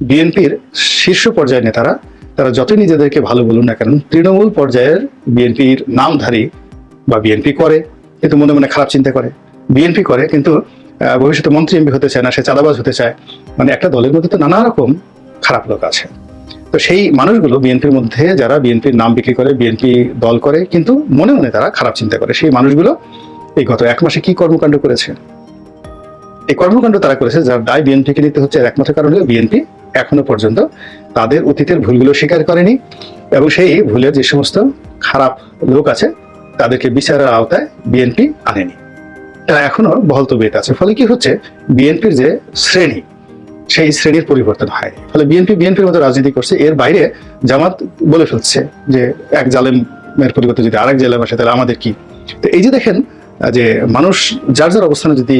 বিএনপির শীর্ষ পর্যায়ের নেতারা, তারা যতই নিজেদেরকে ভালো বলুন না কেন, তৃণমূল পর্যায়ের বিএনপির নামধারী বা বিএনপি করে, কিন্তু মনে মনে খারাপ চিন্তা করে। বিএনপি করে, কিন্তু ভবিষ্যতে মন্ত্রী এমপি হতে চায় না, সে চাঁদাবাজ হতে চায়। মানে একটা দলের মধ্যে তো নানা রকম খারাপ লোক আছে। তো সেই মানুষগুলো বিএনপির মধ্যে, যারা বিএনপির নাম বিক্রি করে, বিএনপি দল করে, কিন্তু মনে মনে তারা খারাপ চিন্তা করে। সেই মানুষগুলো এই গত এক মাসে কি কর্মকাণ্ড করেছে? এই কর্মকাণ্ড তারা করেছে, যার দায় বিএনপিকে নিতে হচ্ছে একমাত্র কারণ হলো বিএনপি, এখনও পর্যন্ত তাদের অতীতের ভুলগুলো স্বীকার করেনি এবং সেই ভুলের যে সমস্ত খারাপ লোক আছে, তাদেরকে বিচারের আওতায় বিএনপি আনেনি। তারা এখনও বহল তবিয়ত আছে। ফলে কি হচ্ছে? বিএনপির যে শ্রেণি, সেই শ্রেণির পরিবর্তন হয়নি। ফলে বিএনপি বিএনপির মতো রাজনীতি করছে, এর বাইরে জামাত বলে ফেলছে যে এক জালেমের পরিবর্তে যদি আরেক জালেম আসে, তাহলে আমাদের কি? তো এই যে দেখেন যে মানুষ যার যার অবস্থানে যদি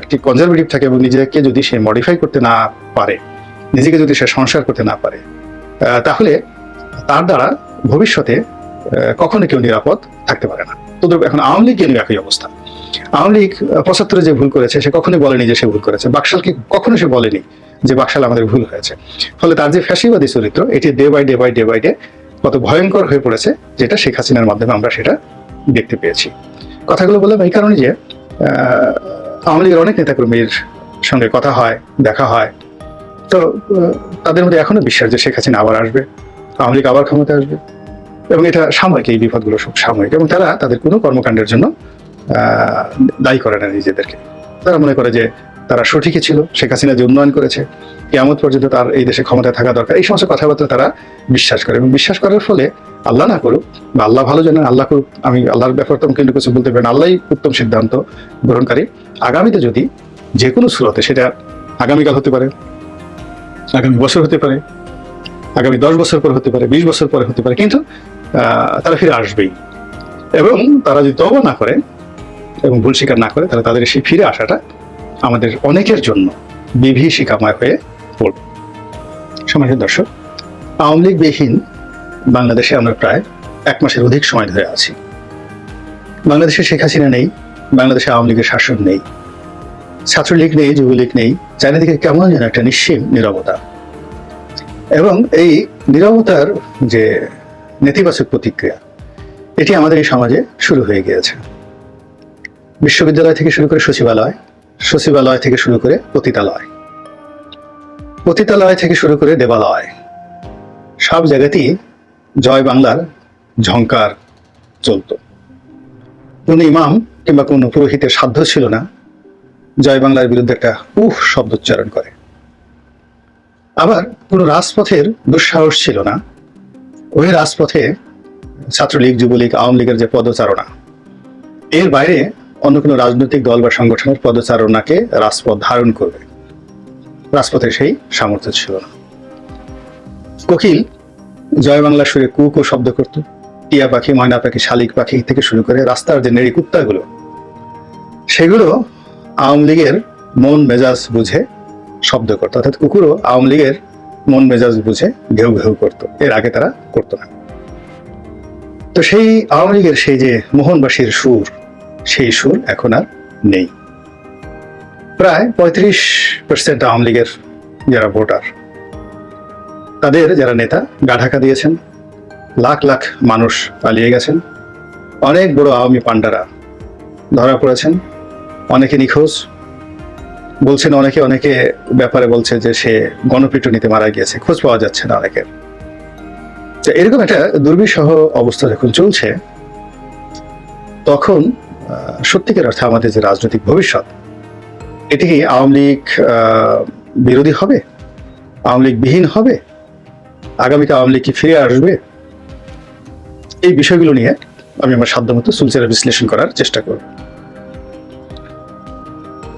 একটি কনজারভেটিভ থাকে এবং নিজেকে যদি সে মডিফাই করতে না পারে, নিজেকে যদি সে সংস্কার করতে না পারে তাহলে তার দ্বারা ভবিষ্যতে কখনো কেউ নিরাপদ থাকতে পারে না। তো এখন আওয়ামী লীগ নিয়ে একই অবস্থা? আওয়ামী লীগ পঁচাত্তরে যে ভুল করেছে, সে কখনোই বলেনি যে সে ভুল করেছে। বাকশালকে কখনো সে বলেনি যে বাকশাল আমাদের ভুল হয়েছে। ফলে তার যে ফ্যাসিবাদী চরিত্র, এটি day by day by day by day কত ভয়ঙ্কর হয়ে পড়েছে, যেটা শেখ হাসিনার মাধ্যমে আমরা সেটা দেখতে পেয়েছি। কথাগুলো বললাম এই কারণে যে আওয়ামী লীগের অনেক নেতাকর্মীর সঙ্গে কথা হয়, দেখা হয়। তো তাদের মধ্যে এখনও বিশ্বাস যে শেখ হাসিনা আবার আসবে, আওয়ামী লীগ আবার ক্ষমতা আসবে। এবং এটা সাময়িক, এই বিপদগুলো সব সাময়িক। এবং তারা তাদের কোনো কর্মকাণ্ডের জন্য দায়ী করে না নিজেদেরকে। তারা মনে করে যে তারা সঠিকই ছিল, শেখ হাসিনা যে উন্নয়ন করেছে কেমন পর্যন্ত তার এই দেশে ক্ষমতায় থাকা দরকার। এই সমস্ত কথাবার্তা তারা বিশ্বাস করে এবং বিশ্বাস করার ফলে আল্লাহ না করুক বা আল্লাহ ভালো জানেন, আল্লাহ করুক, আমি আল্লাহর ব্যাপারে তো কিন্তু কিছু বলতে পারেন আল্লাহই উত্তম সিদ্ধান্ত গ্রহণকারী। আগামীতে যদি যে কোনো সুরতে সেটা আগামীকাল হতে পারে, আগামী বছর হতে পারে, আগামী দশ বছর পরে হতে পারে, বিশ বছর পরে হতে পারে, কিন্তু তারা ফিরে আসবেই। এবং তারা যদি তবা না করে এবং ভুল স্বীকার না করে, তাহলে তাদের সেই ফিরে আসাটা আমাদের অনেকের জন্য বিভীষিকাময় হয়ে পড়বে সমাজের দর্শক, আওয়ামী লীগ বিহীন বাংলাদেশে আমরা প্রায় এক মাসের অধিক সময় ধরে আছি। বাংলাদেশে শেখ হাসিনা নেই, বাংলাদেশে আওয়ামী লীগের শাসন নেই, ছাত্রলীগ নেই, যুবলীগ নেই, চারিদিকে কেমন যেন একটা নিশ্চিম নিরবতা। এবং এই নিরবতার যে নেতিবাচক প্রতিক্রিয়া, এটি আমাদের এই সমাজে শুরু হয়ে গিয়েছে। বিশ্ববিদ্যালয় থেকে শুরু করে সচিবালয় সচিবালয় থেকে শুরু করে পতিতালয়। পতিতালয় থেকে শুরু করে দেবালয়। সব জায়গাতেই জয় বাংলার ঝংকার চলত। কোন ইমাম কিংবা কোন পুরোহিতের সাধ্য ছিল না, জয় বাংলার বিরুদ্ধে একটা উফ শব্দ উচ্চারণ করে। আবার কোন রাজপথের দুঃসাহস ছিল না, ওই রাজপথে ছাত্রলীগ, যুবলীগ, আওয়ামী লীগের যে পদচারণা, এর বাইরে অন্য কোনো রাজনৈতিক দল বা সংগঠনের পদচারণাকে রাজপথ ধারণ করবে। রাজপথের সেই সামর্থ্য ছিল না। কোকিল, জয় বাংলা সুরে কু কু শব্দ করত। টিয়া পাখি, ময়না পাখি, শালিক পাখি থেকে শুরু করে রাস্তার যে নেড়ি কুত্তাগুলো, সেগুলো আওয়ামী লীগের মন মেজাজ বুঝে শব্দ করতো। অর্থাৎ কুকুরও আওয়ামী লীগের মন মেজাজ বুঝে ঘেউ ঘেউ করতো। এর আগে তারা করতো না। তো সেই আওয়ামী লীগের সেই যে মোহনবাসীর সুর সেই সুর এখন আর নেই। প্রায় পঁয়ত্রিশ পার্সেন্ট আওয়ামী লীগের যারা ভোটার, তাদের যারা নেতা, গা ঢাকা দিয়েছেন, লাখ লাখ মানুষ পালিয়ে গেছেন, অনেক বড় আওয়ামী পান্ডারা ধরা পড়েছেন, অনেকে নিখোঁজ, বলছেন অনেকে অনেকে ব্যাপারে বলছে যে সে গণপিটুনিতে মারা গিয়েছে, খোঁজ পাওয়া যাচ্ছে না অনেকের। এরকম একটা দুর্বিষহ অবস্থা যখন চলছে, তখন সত্যিকার অর্থে আমাদের যে রাজনৈতিক ভবিষ্যৎ, এটি কি আওয়ামী লীগ বিরোধী হবে? আওয়ামী লীগ বিহীন হবে? আগামীতে আওয়ামী লীগ কি ফিরে আসবে? এই বিষয়গুলো নিয়ে আমি আমার সাধ্যমতো সুলচেরা বিশ্লেষণ করার চেষ্টা করব।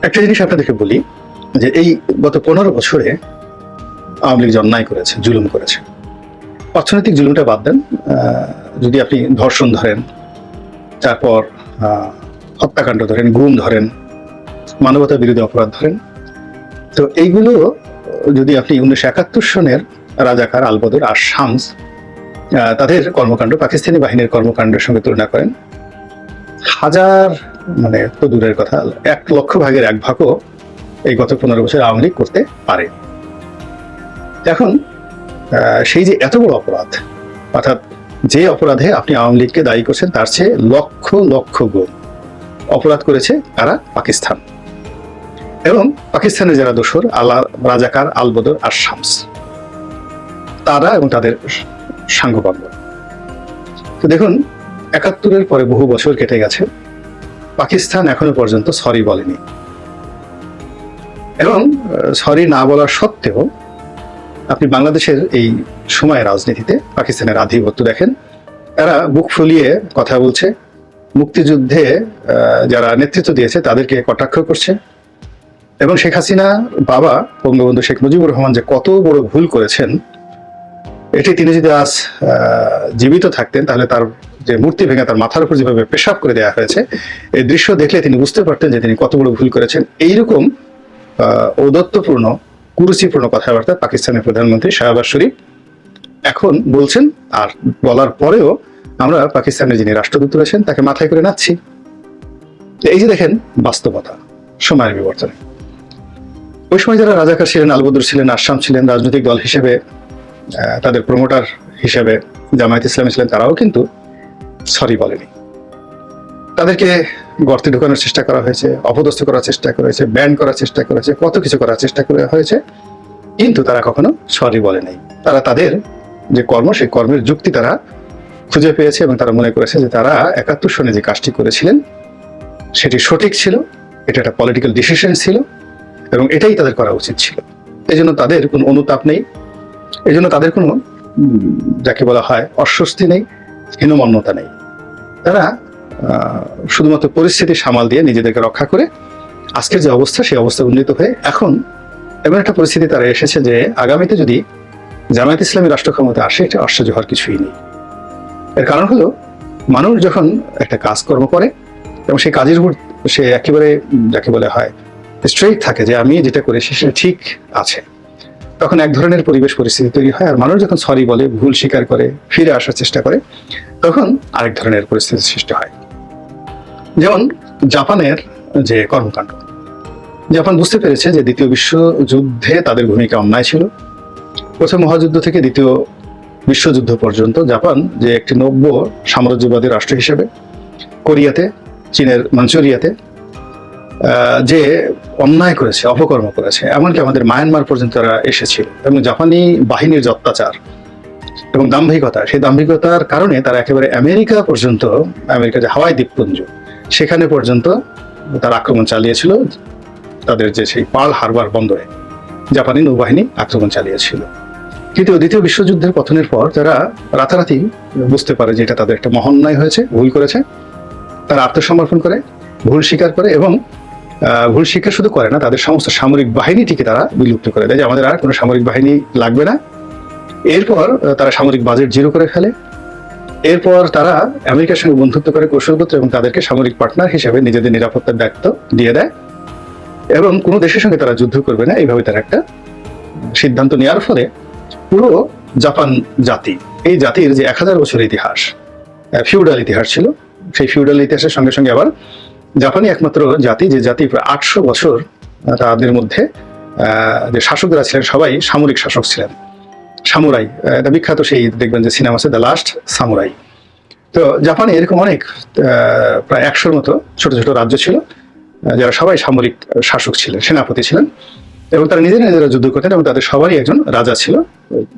একটা জিনিস আপনাদেরকে বলি, যে এই গত পনেরো বছরে আওয়ামী লীগ অন্যায় করেছে, জুলুম করেছে, অর্থনৈতিক জুলুমটা বাদ দেন যদি আপনি ধর্ষণ ধরেন, তারপর হত্যাকাণ্ড ধরেন, গুম ধরেন, মানবতা বিরোধী অপরাধ ধরেন। তো এইগুলো যদি আপনি উনিশশো একাত্তর সনের রাজাকার আলবদর আর শামস তাদের কর্মকাণ্ড, পাকিস্তানি বাহিনীর কর্মকাণ্ডের সঙ্গে তুলনা করেন, হাজার মানে তো দূরের কথা, এক লক্ষ ভাগের এক ভাগও এই গত পনেরো বছর আওয়ামী লীগ করতে পারে। এখন সেই যে এত বড় অপরাধ, অর্থাৎ যে অপরাধে আপনি আওয়ামী লীগকে দায়ী করছেন, তার চেয়ে লক্ষ লক্ষ গুণ। অপরাধ করেছে তারা পাকিস্তান। এবং পাকিস্তানের যারা দোসর আল্লাহ রাজাকার আলবদর আর শামস। তারা এবং তাদের সাঙ্গপাঙ্গ। তো দেখুন, একাত্তরের পরে বহু বছর কেটে গেছে। পাকিস্তান এখনও পর্যন্ত সরি বলেনি। এবং সরি না বলার সত্ত্বেও আপনি বাংলাদেশের এই সময় রাজনীতিতে পাকিস্তানের আধিপত্য দেখেন। তারা বুক ফুলিয়ে কথা বলছে। মুক্তিযুদ্ধে যারা নেতৃত্ব দিয়েছে তাদেরকে কটাক্ষ করছে। এবং শেখ হাসিনা বাবা বঙ্গবন্ধু শেখ মুজিবুর রহমান যে কত বড় ভুল করেছেন এটি তিনি যদি আজ জীবিত থাকতেন তাহলে তার যে মূর্তি ভেঙে তার মাথার উপর যেভাবে পেশাব করে দেওয়া হয়েছে এই দৃশ্য দেখলে তিনি বুঝতে পারতেন যে তিনি কত বড় ভুল করেছেন। এইরকম আহ, ঔদত্যপূর্ণ কুরুচিপূর্ণ কথাবার্তা পাকিস্তানের প্রধানমন্ত্রী শাহবাজ শরীফ এখন বলছেন আর বলার পরেও আমরা পাকিস্তানের যিনি রাষ্ট্রদূত রয়েছেন, তাকে মাথায় করে নাচ্ছি। এই যে দেখেন, বাস্তবতা, সময়ের বিবর্তনে। ওই সময় যারা রাজাকার ছিলেন, আলবদর ছিলেন, আসাম ছিলেন, রাজনৈতিক দল হিসেবে তাদের প্রমোটার হিসেবে, জামায়াত ইসলামী ছিলেন, তারাও কিন্তু সরি বলেনি। তাদেরকে গর্তে ঢুকানোর চেষ্টা করা হয়েছে, অপদস্থ করার চেষ্টা করা হয়েছে ব্যান করার চেষ্টা করা হয়েছে, কত কিছু করার চেষ্টা করা হয়েছে, কিন্তু তারা কখনো সরি বলে নাই তারা তাদের যে কর্ম, সেই কর্মের যুক্তি তারা খুঁজে পেয়েছে এবং তারা মনে করেছে যে তারা একাত্তর সনে যে কাজটি করেছিলেন, সেটি সঠিক ছিল, এটা একটা পলিটিক্যাল ডিসিশন ছিল, এবং এটাই তাদের করা উচিত ছিল। এই জন্য তাদের কোনো অনুতাপ নেই এই জন্য তাদের কোনো যাকে বলা হয় অস্বস্তি নেই, হীনমন্যতা নেই। তারা শুধুমাত্র পরিস্থিতি সামাল দিয়ে নিজেদেরকে রক্ষা করে আজকের যে অবস্থা, সেই অবস্থা উন্নীত হয়ে এখন এমন একটা পরিস্থিতি তারা এসেছে যে আগামীতে যদি জামায়াত ইসলামী রাষ্ট্র ক্ষমতা আসে, এটা আশ্চর্য হওয়ার কিছুই নেই। এর কারণ হলো, মানুষ যখন একটা কাজকর্ম করে এবং সেই কাজের উপর, সে একেবারে, যাকে বলে হয় স্ট্রেইট থাকে যে আমি যেটা করেছি সেটা ঠিক আছে, তখন এক ধরনের পরিবেশ পরিস্থিতি তৈরি হয়। আর মানুষ যখন সরি বলে, ভুল স্বীকার করে, ফিরে আসার চেষ্টা করে, তখন আরেক ধরনের পরিস্থিতি সৃষ্টি হয়। যেমন জাপানের যে কর্মকাণ্ড, জাপান বুঝতে পেরেছে যে দ্বিতীয় বিশ্বযুদ্ধে তাদের ভূমিকা অন্যায় ছিল। প্রথম মহাযুদ্ধ থেকে দ্বিতীয় বিশ্বযুদ্ধ পর্যন্ত জাপান যে একটি নব্য সাম্রাজ্যবাদী রাষ্ট্র হিসেবে, কোরিয়াতে, চীনের মাঞ্চুরিয়াতে যে অন্যায় করেছে, অপকর্ম করেছে, এমনকি আমাদের মায়ানমার পর্যন্ত তারা এসেছিল এবং জাপানি বাহিনীর অত্যাচার এবং দাম্ভিকতা, সেই দাম্ভিকতার কারণে তারা একেবারে আমেরিকা পর্যন্ত, আমেরিকা যে হাওয়াই দ্বীপপুঞ্জ, সেখানে পর্যন্ত তারা আক্রমণ চালিয়েছিল, তাদের যে সেই পাল হারবার বন্দরে জাপানি নৌবাহিনী আক্রমণ চালিয়েছিল। কিন্তু দ্বিতীয় বিশ্বযুদ্ধের পতনের পর তারা রাতারাতি বুঝতে পারে যে এটা তাদের একটা মহান্যায় হয়েছে, ভুল করেছে, তারা আত্মসমর্পণ করে, ভুল স্বীকার করে এবং ভুল স্বীকার শুধু করে না, তাদের সমস্ত সামরিক বাহিনীটিকে তারা বিলুপ্ত করে দেয়। যে আমাদের আর কোনো সামরিক বাহিনী লাগবে না। এরপর তারা সামরিক বাজেট জিরো করে ফেলে। এরপর তারা আমেরিকার সঙ্গে বন্ধুত্ব করে কৌশলগত এবং তাদেরকে সামরিক পার্টনার হিসেবে নিজেদের নিরাপত্তার দায়িত্ব দিয়ে দেয়। এবং কোনো দেশের সঙ্গে তারা যুদ্ধ করবে না, এইভাবে তারা একটা সিদ্ধান্ত নেওয়ার ফলে পুরো জাপান জাতি। এই জাতির যে এক হাজার বছর ইতিহাস ফিউডাল ইতিহাস ছিল। সেই ফিউডাল ইতিহাসের সঙ্গে সঙ্গে আবার জাপানি একমাত্র জাতি যে জাতি প্রায় আটশো বছর তাদের মধ্যে যে শাসকরা ছিলেন সবাই সামরিক শাসক ছিলেন। সামুরাই এটা বিখ্যাত সেই দেখবেন যে সিনেমা আছে দ্য লাস্ট সামুরাই। তো জাপানে এরকম অনেক প্রায় একশোর মতো ছোট ছোট রাজ্য ছিল যারা সবাই সামরিক শাসক ছিলেন, সেনাপতি ছিলেন। এবং তারা নিজেরা নিজেরা যুদ্ধ করতেন এবং তাদের সবারই একজন রাজা ছিল।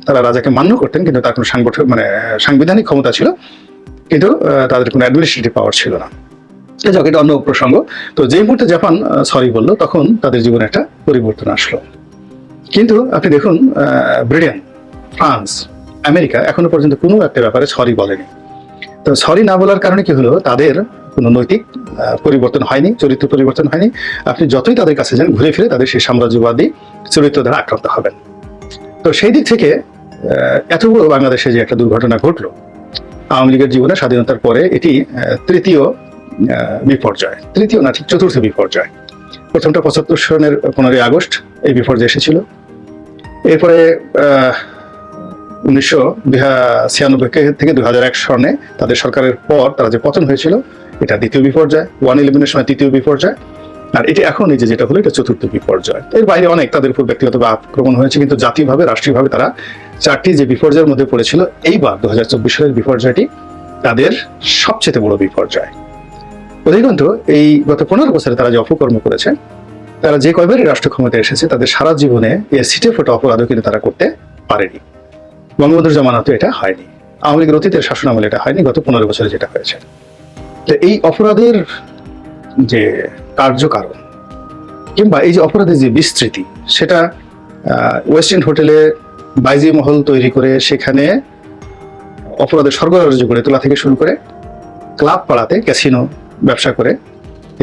তারা রাজাকে মান্য করতেন কিন্তু তার কোনো সাংগঠন মানে সাংবিধানিক ক্ষমতা ছিল। কিন্তু তাদের কোনো অ্যাডমিনিস্ট্রেটিভ পাওয়ার ছিল না। যাক, এটা অন্য প্রসঙ্গ। তো যে মুহূর্তে জাপান সরি বলল তখন তাদের জীবনে একটা পরিবর্তন আসলো। কিন্তু আপনি দেখুন ব্রিটেন ফ্রান্স আমেরিকা এখনও পর্যন্ত কোনো একটা ব্যাপারে সরি বলেনি। তো সরি না বলার কারণে কি হলো? তাদের কোনো নৈতিক পরিবর্তন হয়নি, চরিত্র পরিবর্তন হয়নি। আপনি যতই তাদের কাছে যান, ঘুরে ফিরে তাদের সেই সাম্রাজ্যবাদী চরিত্র দ্বারা আক্রান্ত হবেন। তো সেই দিক থেকে এত বড় বাংলাদেশে যে একটা দুর্ঘটনা ঘটলো, আওয়ামী লীগের জীবনে স্বাধীনতার পরে এটি তৃতীয় বিপর্যয়। তৃতীয় না, ঠিক চতুর্থ বিপর্যয়। প্রথমটা পঁচাত্তর সনের পনেরোই আগস্ট এই বিপর্যয় এসেছিল। এরপরে উনিশশো ছিয়ানব্বই থেকে দুই হাজার এক সনে তাদের সরকারের পর তারা যে পতন হয়েছিল এটা দ্বিতীয় বিপর্যয় ওয়ান ইলেভেনের সময় তৃতীয় বিপর্যয়, আর এটি এখন এই যেটা হলো, এটা চতুর্থ বিপর্যয়। এর বাইরে অনেক তাদের উপর ব্যক্তিগতভাবে আক্রমণ হয়েছে, কিন্তু জাতীয়ভাবে, রাষ্ট্রীয়ভাবে তারা চারটি যে বিপর্যয়ের মধ্যে পড়েছিল, এইবার দু হাজার চব্বিশ সালের বিপর্যয়টি তাদের সবচেয়ে বড় বিপর্যয়। অধিকন্ত এই গত পনেরো বছরে তারা যে অপকর্ম করেছে, তারা যে কয়বারই রাষ্ট্র ক্ষমতায় এসেছে, তাদের সারা জীবনে এর সিটে ফোটা অপরাধও কিন্তু তারা করতে পারেনি। বঙ্গবন্ধুর জমানাতে এটা হয়নি। আওয়ামী লীগের অতীতের শাসন আমলে এটা হয়নি, গত পনেরো বছরে যেটা হয়েছে। তো এই অপরাধের যে কার্যকারণ কিংবা এই যে অপরাধের যে বিস্তৃতি, সেটা ওয়েস্ট এন্ড হোটেলে বাইজি মহল তৈরি করে সেখানে অপরাধের সরবরাহ করে তোলা থেকে শুরু করে ক্লাব পাড়াতে ক্যাসিনো ব্যবসা করে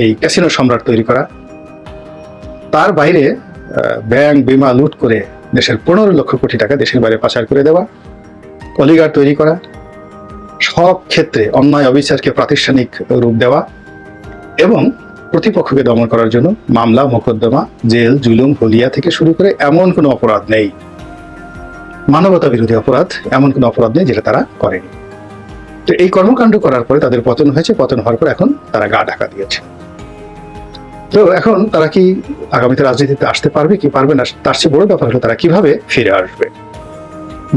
এই ক্যাসিনো সম্রাট তৈরি করা। তার বাইরে ব্যাংক, বিমা লুট করে দেশের পনেরো লক্ষ কোটি টাকা দেশের বাইরে পাচার করে দেওয়া। অলিগার তৈরি করা। সব ক্ষেত্রে অন্যায়, অবিচারকে প্রাতিষ্ঠানিক রূপ দেওয়া এবং প্রতিপক্ষকে দমন করার জন্য মামলা, মোকদ্দমা, জেল, জুলুম, হলিয়া থেকে শুরু করে এমন কোনো অপরাধ নেই। মানবতা বিরোধী অপরাধ এমন কোনো অপরাধ নেই যেটা তারা করেনি। তো এই কর্মকাণ্ড করার পরে তাদের পতন হয়েছে, পতন হওয়ার পর এখন তারা গা ঢাকা দিয়েছে। তো এখন তারা কি আগামীতে রাজনীতিতে আসতে পারবে, কি পারবে না, তার চেয়ে বড় ব্যাপার হলো তারা কীভাবে ফিরে আসবে।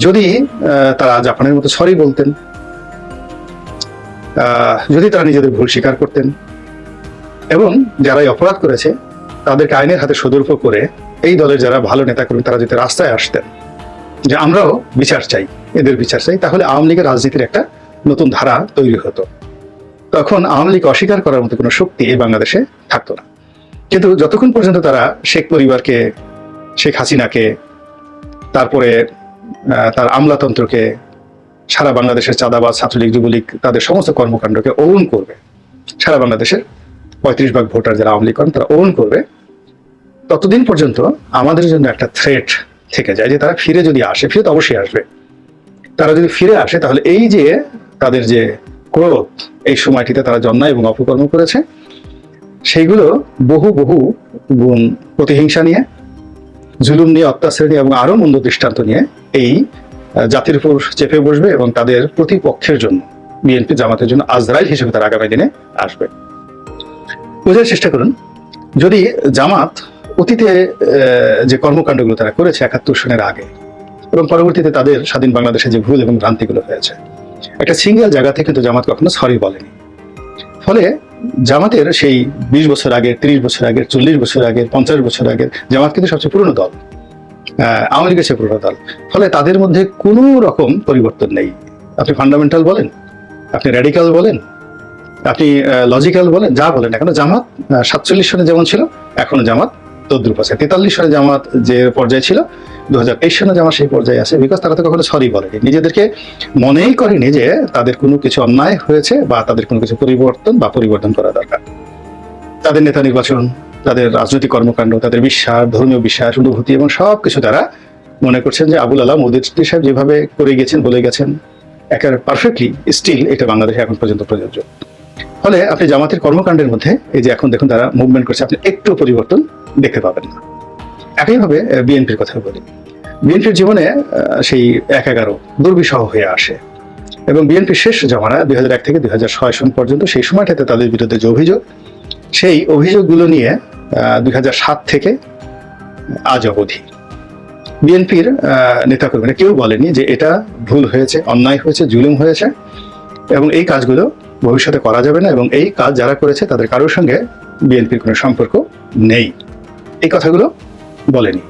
যদি তারা জাপানের মতো সরি বলতেন যদি তারা নিজেদের ভুল স্বীকার করতেন এবং যারা অপরাধ করেছে, তাদেরকে আইনের হাতে সদর্প করে এই দলের যারা ভালো নেতা কর্মী, তারা যদি রাস্তায় আসতেন যে আমরাও বিচার চাই, এদের বিচার চাই, তাহলে আওয়ামী লীগের রাজনীতির একটা নতুন ধারা তৈরি হতো। তখন আওয়ামী লীগ অস্বীকার করার মতো কোনো শক্তি এই বাংলাদেশে থাকতো না। কিন্তু যতক্ষণ পর্যন্ত তারা শেখ পরিবারকে, শেখ হাসিনাকে, তারপরে তার আমলাতন্ত্রকে সারা বাংলাদেশের চাঁদাবাজ, ছাত্রলীগ, যুবলীগ তাদের সমস্ত কর্মকাণ্ডকে ওন করবে। সারা বাংলাদেশের পঁয়ত্রিশ ভাগ ভোটার যারা আওয়ামী লীগ করেন, তারা ওন করবে। ততদিন পর্যন্ত আমাদের জন্য একটা থ্রেট থেকে যায় যে তারা ফিরে যদি আসে, ফিরে তো অবশ্যই আসবে। তারা যদি ফিরে আসে, তাহলে এই যে তাদের যে ক্রোধ, এই সময়টিতে তারা জন্মায় এবং অপকর্ম করেছে, সেইগুলো বহু বহু গুণ প্রতিহিংসা নিয়ে, জুলুম নিয়ে, অত্যাচার নিয়ে এবং আরও মন্দ দৃষ্টান্ত নিয়ে এই জাতির উপর চেপে বসবে এবং তাদের প্রতিপক্ষের জন্য, বিএনপি জামাতের জন্য আজরাইল হিসেবে তারা আগামী দিনে আসবে। বোঝার চেষ্টা করুন, যদি জামাত অতীতে যে কর্মকাণ্ডগুলো তারা করেছে একাত্তর সনের আগে এবং পরবর্তীতে তাদের স্বাধীন বাংলাদেশে যে ভুল এবং ভ্রান্তিগুলো হয়েছে, একটা সিঙ্গেল জায়গা থেকে কিন্তু জামাত কখনো সরি বলেনি। ফলে জামাতের সেই বিশ বছর আগের, তিরিশ বছর আগের, চল্লিশ বছর আগের, পঞ্চাশ বছর আগের জামাত কিন্তু সবচেয়ে পুরনো দল। আওয়ামী লীগের পুরনো দল ফলে তাদের মধ্যে কোনো রকম পরিবর্তন নেই। আপনি ফান্ডামেন্টাল বলেন, আপনি র্যাডিক্যাল বলেন, আপনি লজিক্যাল বলেন, যা বলেন, এখন জামাত সাতচল্লিশ সনে যেমন ছিল, এখনও জামাত তদ্রুপ আছে। তেতাল্লিশ সনে জামাত যে পর্যায়ে ছিল দু হাজার তেইশ সনে জামাত সেই পর্যায়ে আছে বিকজ তারা তো কখনো সরি বলেনি। নিজেদেরকে মনেই করেনি যে তাদের কোনো কিছু অন্যায় হয়েছে বা তাদের কোনো কিছু পরিবর্তন বা পরিবর্তন করা দরকার। তাদের নেতা নির্বাচন তাদের রাজনৈতিক কর্মকাণ্ড, তাদের বিশ্বাস, ধর্মীয় বিশ্বাস, অনুভূতি এবং সব কিছু তারা মনে করছেন যে আবুল আলাহ মোদির সাহেব যেভাবে করে গেছেন, বলে গেছেন, একেবারে পারফেক্টলি স্টিল এটা বাংলাদেশে এখন পর্যন্ত প্রযোজ্য। ফলে আপনি জামাতের কর্মকাণ্ডের মধ্যে, এই যে এখন দেখুন তারা মুভমেন্ট করছে, আপনি একটু পরিবর্তন দেখতে পাবেন না। একইভাবে বিএনপির কথা বলি। বিএনপির জীবনে সেই এক এগারো দুর্বিষহ হয়ে আসে। এবং বিএনপির শেষ জমানা দুই থেকে দুই হাজার ছয় সন পর্যন্ত সেই সময়টাতে তাদের বিরুদ্ধে যে অভিযোগ, সেই অভিযোগগুলো নিয়ে দুই থেকে আজ অবধি। বিএনপির নেতা নেতাকর্মীরা কেউ বলেনি যে এটা ভুল হয়েছে, অন্যায় হয়েছে, জুলুম হয়েছে, এবং এই কাজগুলো ভবিষ্যতে করা যাবে না, এবং এই কাজ যারা করেছে তাদের কারোর সঙ্গে বিএনপির কোনো সম্পর্ক নেই। এই কথাগুলো বলেনি।